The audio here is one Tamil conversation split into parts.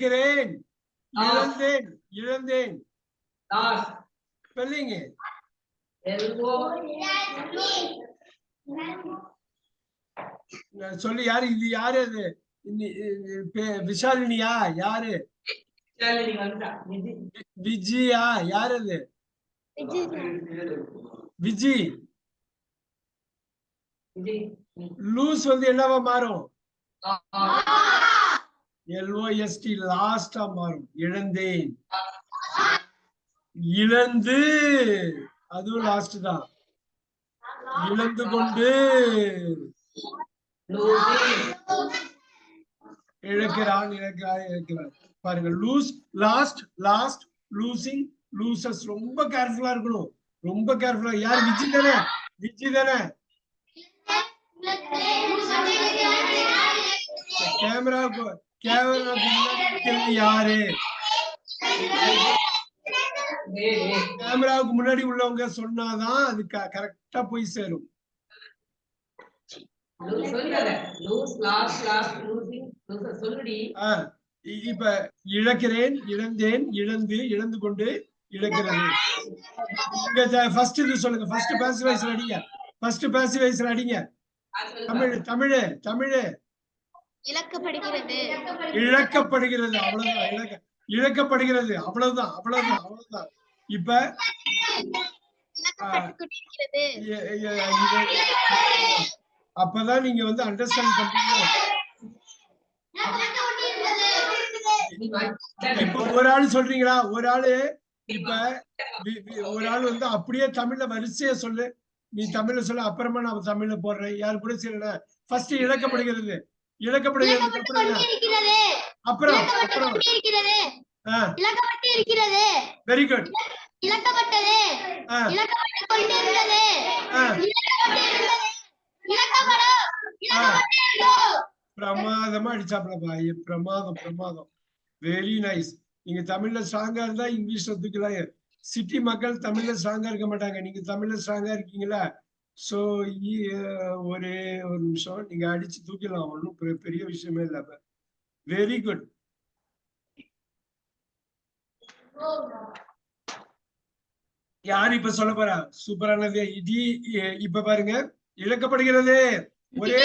இழக்கிறேன். இழந்தேன். இழந்தேன். ஸ்பெல்லிங் சொல்லு யாரு இது யாரு அது? விஷாலினியா? யாரு? விஜயா? யாரு அது? விஜி. லூஸ் வந்து என்னவா மாறும்? எல்ஓஎஸ்டி லாஸ்டா மாறும். இழந்தேன். இழந்து. அதுவும் லாஸ்ட் தான். இழந்து கொண்டு. இழக்கிறான் இழக்கிறான் இழக்கிறான். பாருங்க lose lost lost losing loses ரொம்ப கேர்ஃபுல்லா இருக்கணும். ரொம்ப கேர்ஃபுல்லா யார்? விஜி தானே? விஜி தானே? கேமரா கேமரா யாரு hey கேமராவுக்கு முன்னாடி உள்ளவங்க சொன்னாதான் அது கரெக்டா போய் சேரும். lose இப்ப இழக்கிறேன் இழந்தேன் இழந்து இழந்து கொண்டு இழக்கிறது. இங்க ஃபர்ஸ்ட் இது சொல்லுங்க. ஃபர்ஸ்ட் பேசிவைஸ் அடிங்க. ஃபர்ஸ்ட் பேசிவைஸ் அடிங்க. தமிழ் தமிழ் தமிழ். இழக்கப்படுகிறது. இழக்கப்படுகிறது. அவ்வளவுதான். இழக்க இழக்கப்படுகிறது. அவ்வளவுதான். அவ்வளவுதான். அவ்வளவுதான். இப்ப அப்பதான் நீங்க வந்து அண்டர்ஸ்டாண்ட் பண்றீங்க. இப்ப ஒரு ஆள் சொல்றீங்களா? ஒரு ஆளு இப்ப ஒரு ஆள் வந்து அப்படியே தமிழ்ல வரிசையா சொல்லு. நீ தமிழ்ல சொல்லு. அப்புறமா நான் தமிழ்ல போடுறேன். யாரு கூட சரி ஃபர்ஸ்ட் இழக்கப்படுகிறது. இழக்கப்படுகிறது. அப்புறம் அப்புறம் இழக்கப்பட்டு இருக்கிறது வெரி குட் இழக்கப்பட்டது. இழக்கப்பட்டு இருந்தது பிரமாதமா அடிச்சாப்லப்பா பிரமாதம் பிரமாதம். வெரி நைஸ் நீங்க தமிழ்ல ஸ்ட்ராங்கா இருந்தா இங்கிலீஷ்ல தூக்கலாம் சிட்டி மக்கள் தமிழ்ல ஸ்ட்ராங்கா இருக்க மாட்டாங்க. நீங்க தமிழ்ல ஸ்ட்ராங்கா இருக்கீங்களா? சோ ஒரே ஒரு நிமிஷம். நீங்க அடிச்சு தூக்கலாம் ஒன்றும் பெரிய விஷயமே இல்ல வெரி குட் யார் இப்ப சொல்ல போறா? சூப்பரானது. இடி இப்ப பாருங்க. இழக்கப்படுகிறது. ஒரே.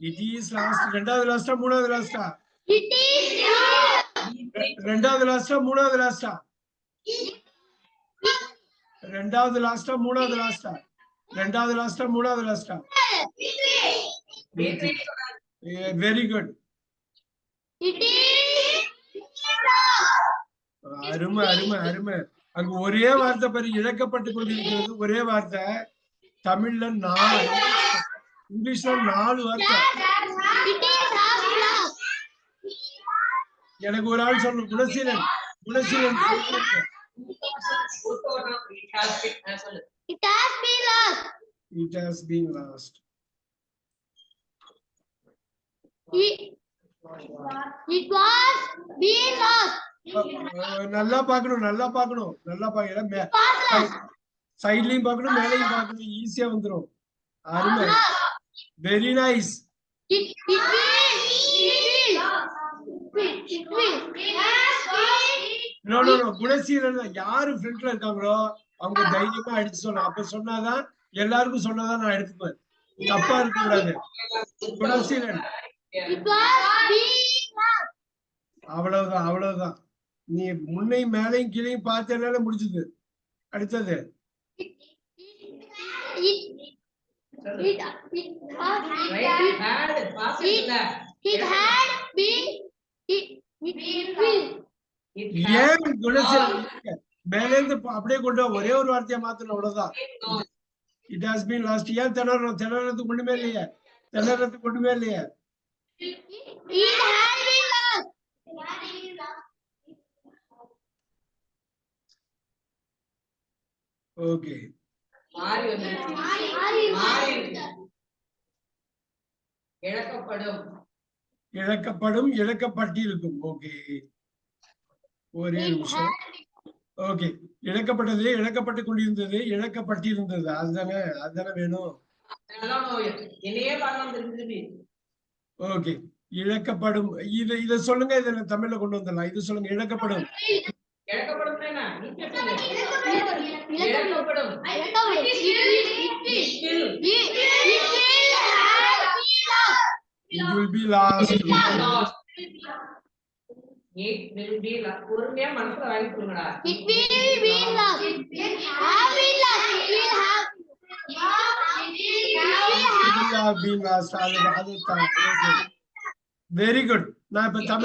இட் இஸ் லாஸ்ட் ரெண்டாவது லாஸ்டா மூணாவது லாஸ்டா ரெண்டாவது லாஸ்டா மூணாவது லாஸ்டா ரெண்டாவது லாஸ்டா மூணாவது லாஸ்டா ரெண்டாவது லாஸ்டா மூணாவது லாஸ்டா. Very good. அருமை அருமை அருமை. அங்க ஒரே வார்த்தை பாரு இழக்கப்பட்டு கொண்டிருக்கிறது. ஒரே வார்த்தை தமிழ்ல நாலு. இங்கிலீஷ்ல நாலு வார்த்தை. எனக்கு ஒரு ஆள் சொல்லணும். Gunaseelan Gunaseelan it has been been lost. it has been lost It, it was being lost. நல்லா பார்க்கணும் நல்லா பார்க்கணும் நல்லா பார்க்கணும். சைட்லயும் பார்க்கணும் மேலையும் பார்க்கணும் ஈஸியா வந்துரும் அருமை வெரி நைஸ் been. குணசீலன் யாரு ஃப்ரண்ட்ல இருக்காங்களோ அவங்க தைரியமா அடிச்சு சொல்லணும் அப்ப சொன்னாதான் எல்லாருக்கும் சொன்னாதான் நான் எடுத்துப்பேன். தப்பா இருக்க கூடாது. அவ்வளவுதான் அவ்வளவுதான். நீ முன்னையும் மேலையும் கீழையும் பார்த்தனால முடிஞ்சது. அடுத்தது. ஏன் குணசீலன்? மேல இருந்து அப்படியே கொண்டு. ஒரே ஒரு வார்த்தையை மாத்தணும் அவ்வளவுதான். இட் ஹாஸ் பீன் லாஸ்ட் ஏன் திணறணும் திணறதுக்கு ஒண்ணுமே இல்லையே திணறதுக்கு ஒண்ணுமே இல்லையே. ஓகே. இழக்கப்படும் இழக்கப்படும் இழக்கப்பட்டிருக்கும் ஓகே ஒரே நிமிஷம் ஓகே. இழக்கப்பட்டது இழக்கப்பட்டு கொண்டிருந்தது இழக்கப்பட்டிருந்தது. அதுதானே அதுதானே வேணும். ஓகே. இழக்கப்படும். இது இத சொல்லுங்க இதை தமிழ்ல கொண்டு வந்துடலாம். இது சொல்லுங்க இழக்கப்படும். இழக்கப்படும் it will be lost. பொறுமையா மனசுல வாங்கி சொல்லுங்கடா It will be been lost. It will have. it will have. Been very good நான் இப்ப been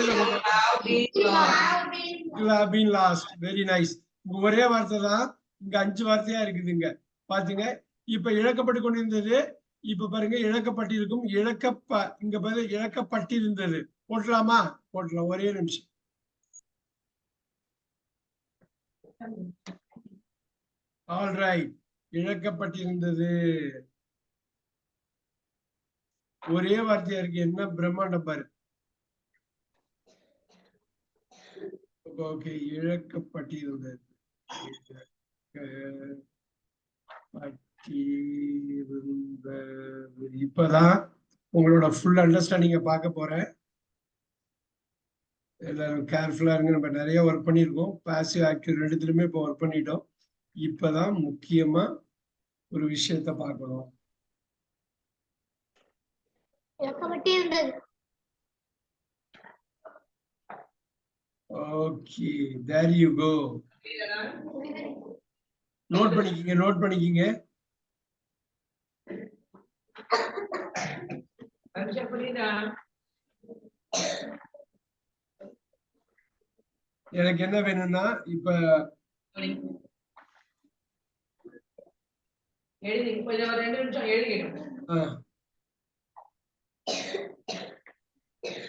been lost. Very nice ஒரே வார்த்தை தான் இங்க அஞ்சு வார்த்தையா இருக்குதுங்க. பாத்தீங்க? இப்ப இழக்கப்பட்டு கொண்டிருந்தது இப்ப பாருங்க இழக்கப்பட்டிருக்கும் இழக்கப்ப இங்க பாரு இழக்கப்பட்டிருந்தது. போட்டலாமா? போட்டலாம். ஒரே நிமிஷம். ஆல்ரைட் இழக்கப்பட்டிருந்தது. ஒரே வார்த்தையா இருக்கு. என்ன? பிரம்மாண்டம் பாரு. ஓகே இழக்கப்பட்டிருந்தது. இழக்கப்பட்டிருந்தது. இப்பதான் உங்களோட ஃபுல் அண்டர்ஸ்டாண்டிங்க பார்க்க போறேன். எல்லாரும் கேர்ஃபுல்லா இருங்க. நம்ம நிறைய ஒர்க் பண்ணியிருக்கோம். பாசிவ் ஆக்டிவ் ரெண்டுத்துலயுமே இப்போ ஒர்க் பண்ணிட்டோம். இப்பதான் முக்கியமா ஒரு விஷயத்த பார்க்கணும். Okay there you go? Note பண்ணிக்கிங்க நோட் பண்ணிக்கிங்க. புரியுதா? எனக்கு என்ன வேணும்னா இப்ப எழுதி கொஞ்சம் ரெண்டு நிமிஷம் எழுதிடும்